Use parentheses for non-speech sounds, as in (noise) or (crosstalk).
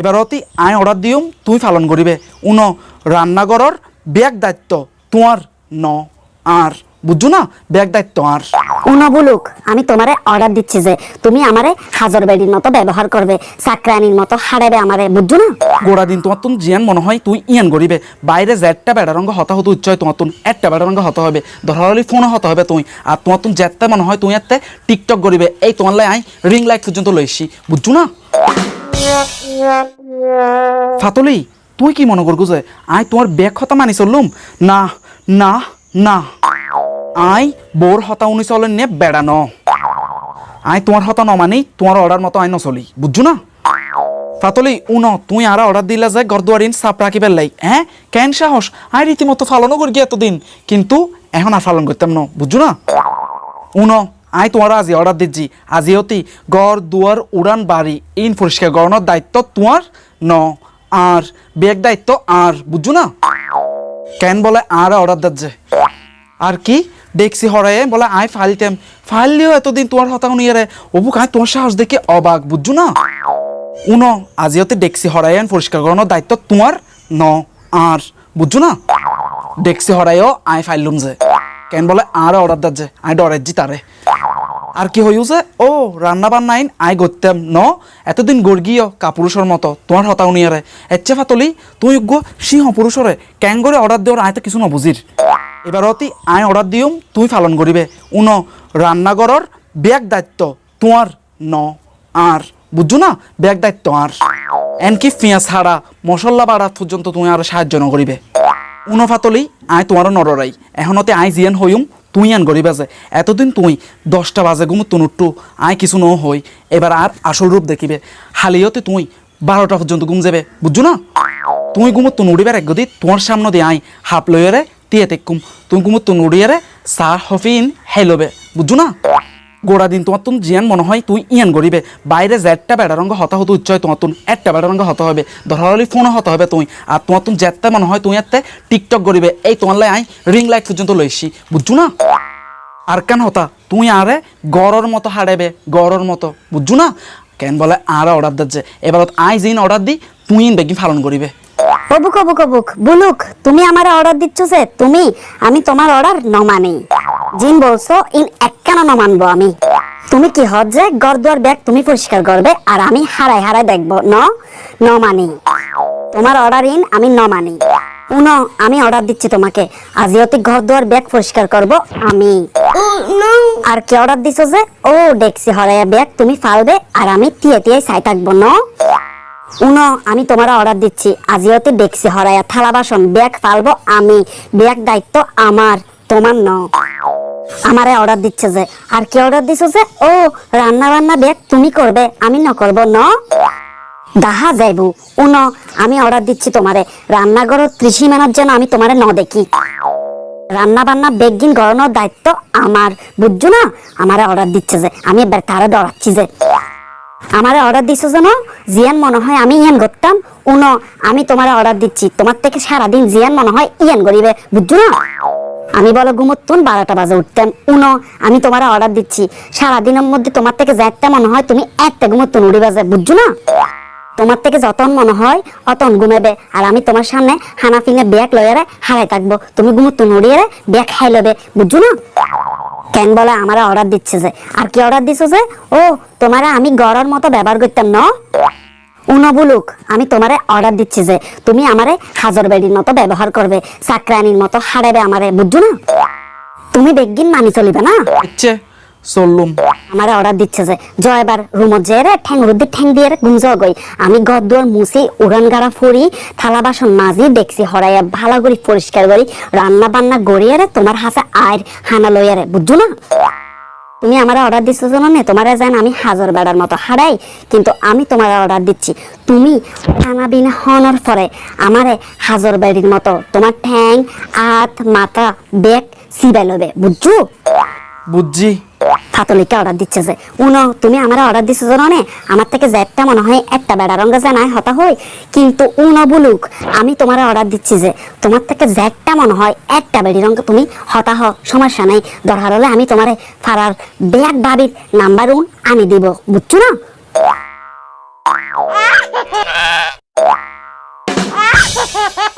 এবার অতি I order দিউম তুই পালন করিবে। উন রান্নাঘরর ব্যাগ দায়িত্ব তোমার ন আর বুঝছ না? ব্যাগ দায়িত্ব আর উনো বুলুক আমি তোমারে অর্ডার দিচ্ছি যে তুমি আমারে হাজার বেডির মতো ব্যবহার করবে চাকরানির মতো হারাবে আমারে বুঝছ না? গোড়া দিন তোমার তুন জিয়ান মনে হয় তুই ইয়ান করিবে। বাইরে জেটটা বেড়া রঙ হতা হতে উচ্চয় তোমার তুন একটা বেড়া রঙ হতা হবে। ধরালি ফোনও হতে হবে তুই আর তোমার তুন জেটটা মনে হয় তুই এতে টিকটক করিবে। এই তোমার লাই আই রিং লাইট পর্যন্ত লইছি বুঝছ না? ফাতলি, তুই কি মনে করব যে আই তোমার ব্যাগ হতা মানি চললুম? না না না। আই, বোর হতা উনি চলেন নে বেড়ানো। আই, তোমার হতা ন মানি, তোমার অর্ডার মতো আই নচলি বুঝছ না? ফাতলি, উন, তুই আর অর্ডার দিলা যে গরদুয়ারিন সাপ রাখিবে লাই। হ্যাঁ কেন সাহস? আই রীতিমতো ফালনও করি এতদিন? কিন্তু এখন আর ফালন করতাম না, বুঝছ না? উন আই তোমার আজি অর্ডার দিচ্ছি। আজি অতি গড় দুয়ার উড়ান বাড়ি ইন পরিষ্কার গড়ানোর দায়িত্ব তোমার ন। আর বেগ দায়িত্ব আর বুঝছ না? কেন বলে আর অর্ডার দিচ্ছে আর কি? দেখছি হরাইয়ে বলে আই ফাইলতাম ফাইল দিও এতদিন তোমার হতাও নিয়ে রে অবুক আই তোমার সাহস দেখে অবাক বুঝছ না? উন আজিওতে ডেক্সি হরাইয়ান পরিষ্কার করানোর দায়িত্ব তোমার ন আর বুঝছ না? ডেক্সি হরাইও আই ফাইললুম যে কেন বলে, আর অর্ডার দাচ্ছে আই ডরাইছি তারে। আর কি হইছে ও, রান্না বান্না আইন আই গত্যাম ন, এতদিন গর্গীয় কাপুরুষের মতো, তোমার হতাও নিয়ে রে এচ্ছে ফাতলি, তুই গো, সিংহ পুরুষরে ক্যাং করে অর্ডার দেওয়ার আয় তো কিছু নবুজির? এবার অতি, আই অর্ডার দিউম, তুই পালন করিবে। উন, রান্নাঘরর ব্যাগ দায়িত্ব তোমার, ন, আর। বুঝছ না? ব্যাগ দায়িত্ব আর। এনকি পেঁয়াজ ছাড়া মশলা বাড়া পর্যন্ত তুমি আর সাহায্য ন করিবে। উনো ফাতলি আই তোমারও নররাই। এখনতে আই জিয়ান হইম তুই আন গরিব আছে। এতদিন তুই দশটা বাজে ঘুমো তুনুট্টু আই কিছু ন হই। এবার আর আসল রূপ দেখিবে। হালিয়তে তুই বারোটা পর্যন্ত ঘুম যাবে বুঝছ না? তুই ঘুমো তুনুড়িবার এক গদি তোমার সামনে দিয়ে আই হাফ লইয়ারে টিয়ে তেকুম তুই ঘুমো তুনুড়িয়ারে সার হফিন হেলবে, বুঝছ না? গোড়া দিন তোমার তুন জিয়ান মনে হয় তুই ইয়ান করিবে বাইরে জেটটা বেড়া রঙ হতা হতে উচ্চয়, তোমার তুন একটা বেড়া রঙ হতে হবে। ধরালি ফোনও হতে হবে তুই। আর তোমার তুন জেটটা মনে হয় তুই এতে টিকটক করিবে এই তোমার লাই আই রিং লাইট পর্যন্ত লইছি। বুঝছ না? আর কেন হতা? তুই আরে গড়র মতো হারাবে গড়র মতো। বুঝছ না? কেন বলে আর অর্ডার দিচ্ছে। এবার আই জিন অর্ডার দি, তুই বেগি ফালন করিবে অবুক অবুক অবুক বুলুক, তুমি আমার অর্ডার দিচ্ছ যে, তুমি, আমি তোমার অর্ডার নমানি জিন বলছো, ইন এক কেন নমানবো আমি। তুমি কি হজ যে গরদুয়ার ব্যাগ তুমি পরিষ্কার করবে আর আমি হারাই হারাই দেখব? ন নমানি তোমার অর্ডার ইন আমি নমানি উন আমি অর্ডার দিচ্ছি তোমাকে। আজি ঘর দুয়ার ব্যাগ পরিষ্কার করব, আমি। আর কি অর্ডার দিছো যে? ও ডেক্সি হরাইয়া ব্যাগ তুমি ফালবে আর আমি টিয়ে টিয়ে চাই থাকব। ন। উনো আমি তোমার অর্ডার দিচ্ছি। আজিওতে ডেক্সি হরাইয়া থালা বাসন, ব্যাগ ফালবো, আমি। ব্যাগ দায়িত্ব আমার। তোমার ন আমারে অর্ডার দিচ্ছে যে, আর কি অর্ডার দিছো যে? ও রান্না বান্না ব্যাগ তুমি করবে, আমি ন করব ন? দাহা যাইবু। উন, আমি অর্ডার দিচ্ছি তোমারে। রান্নাঘর কৃষি মানার জন্য আমি তোমারে ন দেখি। রান্না বান্না বেগিন গড়ানোর দায়িত্ব আমার। বুঝছ না? আমারে অর্ডার দিচ্ছে যে, আমি এবার তারে ডরাচ্ছি যে। আমারে অর্ডার দিছো যেন, জিয়ান মনে হয় আমি ইয়ান করতাম উন, আমি তোমারে অর্ডার দিচ্ছি। তোমার থেকে সারাদিন জিয়ান মনে হয় ইয়ান করিবে বুঝছ না? আমি বলো ঘুমোতুন বারোটা বাজে উঠতাম উন, আমি তোমার অর্ডার দিচ্ছি। সারাদিনের মধ্যে তোমার থেকে যাইতে মনে হয় তুমি একটা ঘুমোতুন উড়ি বাজে বুঝছ না? তোমার থেকে যতন মনে হয় অতন ঘুমেবে আর আমি তোমার সামনে হানা ফিনে ব্যাগ লয়ারে হারাই থাকব। তুমি ঘুমোতুন উড়িয়ে ব্যাগ খাই লবে বুঝছ না? কেন বলে আমার অর্ডার দিচ্ছে যে? আর কি অর্ডার দিছো যে? ও, তোমারে আমি গড়ার মতো ব্যবহার করতাম, না? উনবুলুক আমি তোমারে অর্ডার দিচ্ছি যে তুমি আমারে হাজার বেডির মতো ব্যবহার করবে চাকরানির মতো হারাবে আমারে বুঝছ না? তুমি বেগিন মানি চলিবে না? ইচ্ছে চললুম। আমারে অর্ডার দিচ্ছে যে জয়বার রুমত যে রে ঠ্যাং রুদ্দি ঠ্যাং দিয়ে গুঞ্জ গই। আমি ঘর দুয়ার মুছি উড়ান গাড়া ফুরি থালা বাসন মাজি দেখছি হরাইয়া ভালো করে পরিষ্কার করি রান্না বান্না গড়িয়ে রে তোমার হাতে আয়ের হানা লইয়া রে বুঝছ না? তুমি আমার অর্ডার দিচ্ছ না তোমার জান আমি হাজার বেড়ার মতো হারাই, কিন্তু আমি তোমার অর্ডার দিচ্ছি। তুমি খানা বিনা পরে আমারে হাজার বেড়ির মতো তোমার ঠ্যাং হাত মাথা বেগ সিবাই লবে, বুঝছ? বুঝছি। ফাতলিকে অর্ডার দিচ্ছে যে? উনো তুমি আমার অর্ডার দিছো জানো নে আমার থেকে জ্যাটটা মনে হয় একটা বেড়া রঙে যে নাই হতা হই। কিন্তু উনো বলুক আমি তোমার অর্ডার দিচ্ছি যে তোমার থেকে জ্যাটটা মনে হয় একটা বেড়ি রঙে তুমি হতা হ সমস্যা নাই। দরকার হলে আমি তোমারে ফারার ব্যাগ বাবির নাম্বার উন আনি দিব বুঝছ না? (laughs) (laughs)